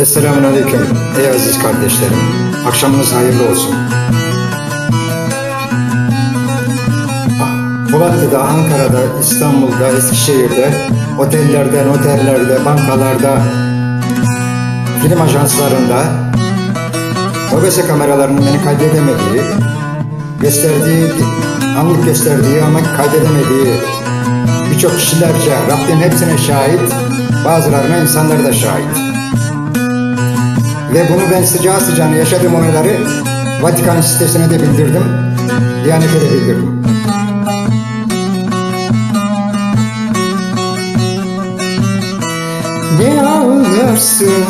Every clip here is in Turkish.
Esselamun Aleyküm ey aziz kardeşlerim. Akşamınız hayırlı olsun. Polatlı'da, Ankara'da, İstanbul'da, Eskişehir'de, otellerde, notellerde, bankalarda, film ajanslarında, OBS kameralarının beni kaydedemediği, gösterdiği, anlık gösterdiği ama kaydedemediği birçok kişilerce Rabbim hepsine şahit, bazılarına insanlar da şahit. Ve bunu ben sıcağı sıcağına yaşadığım olayları Vatikan sitesine de bildirdim, Diyanet'e de bildirdim. Ne ağlarsın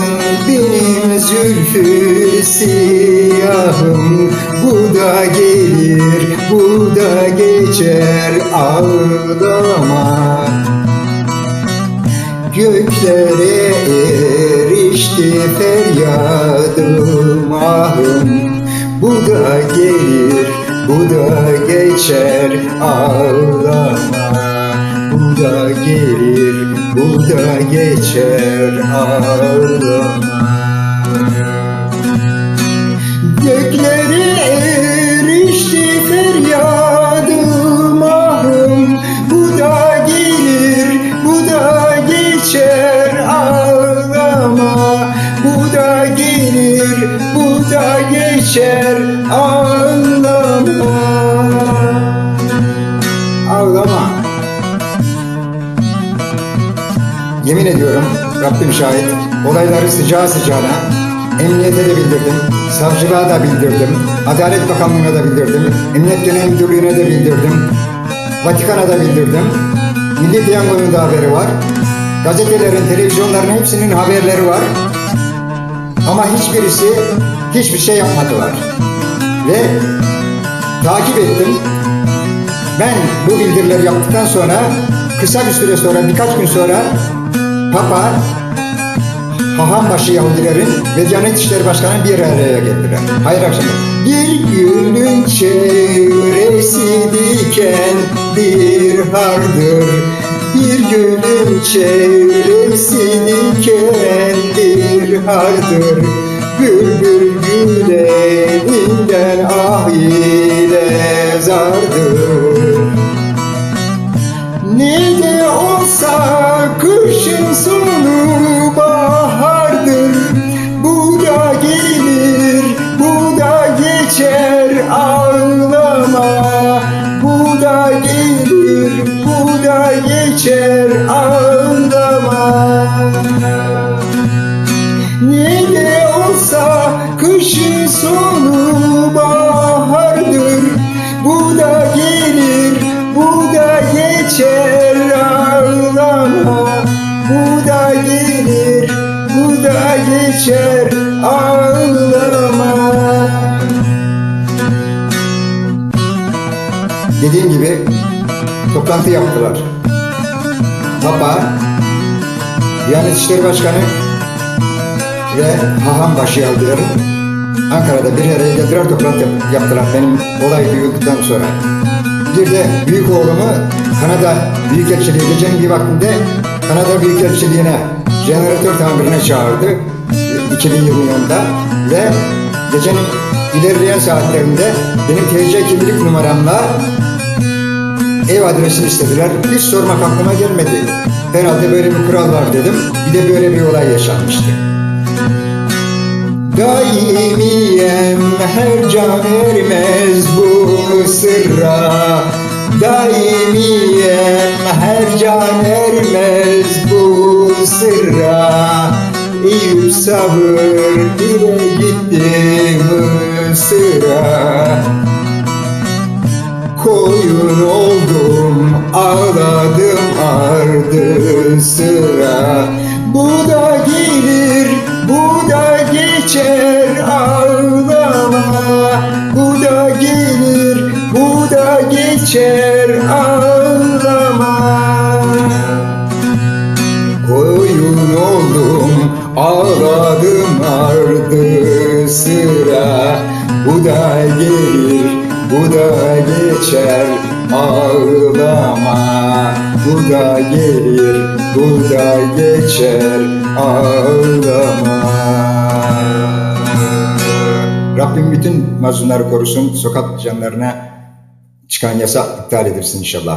benim zülfü siyahım? Bu da gelir, bu da geçer ağlama. Göklere erişti feryadım ahım Bu da gelir, bu da geçer ağlama Bu da gelir, bu da geçer ağlama geçer ağlama Ağlama Yemin ediyorum Rabbim şahit olayları sıcağı sıcağına emniyete de bildirdim, savcılığa da bildirdim, Adalet Bakanlığı'na da bildirdim, Emniyet Genel Müdürlüğü'ne de bildirdim, Vatikan'a da bildirdim. Milli Piyango'nun da haberi var. Gazetelerin, televizyonların hepsinin haberleri var. Ama hiçbirisi hiçbir şey yapmadılar. Ve takip ettim. Ben bu bildirileri yaptıktan sonra kısa bir süre sonra birkaç gün sonra Papa Hahambaşı Yahudilerin ve Diyanet İşleri Başkanı bir araya geldiler. Hayır akşamı. Bir gülün çevresi diken bir hardır. Bir gülün çevresi diken bir hardır. Bülbül güleninden ah ile zardır. Ne Dediğim gibi toplantı yaptılar. Papa, Diyanet İşleri Başkanı ve haham başı aldılar. Ankara'da bir araya geldiler toplantı yap- yaptılar benim olay duyulduktan sonra. Bir de büyük oğlumu Kanada Büyükelçiliği gecenin bir vaktinde Kanada Büyükelçiliğine jeneratör tamirine çağırdı e, 2020 yılında ve gecenin ilerleyen saatlerinde benim TC kimlik numaramla ev adresini istediler. Hiç sormak aklıma gelmedi. Herhalde böyle bir kural var dedim. Bir de böyle bir olay yaşanmıştı. Daimiyem her can ermez bu sırra Daimiyem her can ermez bu sırra Eyüp sabır dile gitti Mısır'a Koyun oldum ağladım ardı sıra. Bu da gelir bu da geçer ağlama. Bu da gelir bu da geçer ağlama. Koyun oldum ağladım ardı sıra. Bu da gelir bu da geçer ağlama Bu da gelir, bu da geçer ağlama Rabbim bütün mazlumları korusun, sokak canlarına çıkan yasa iptal edilsin inşallah.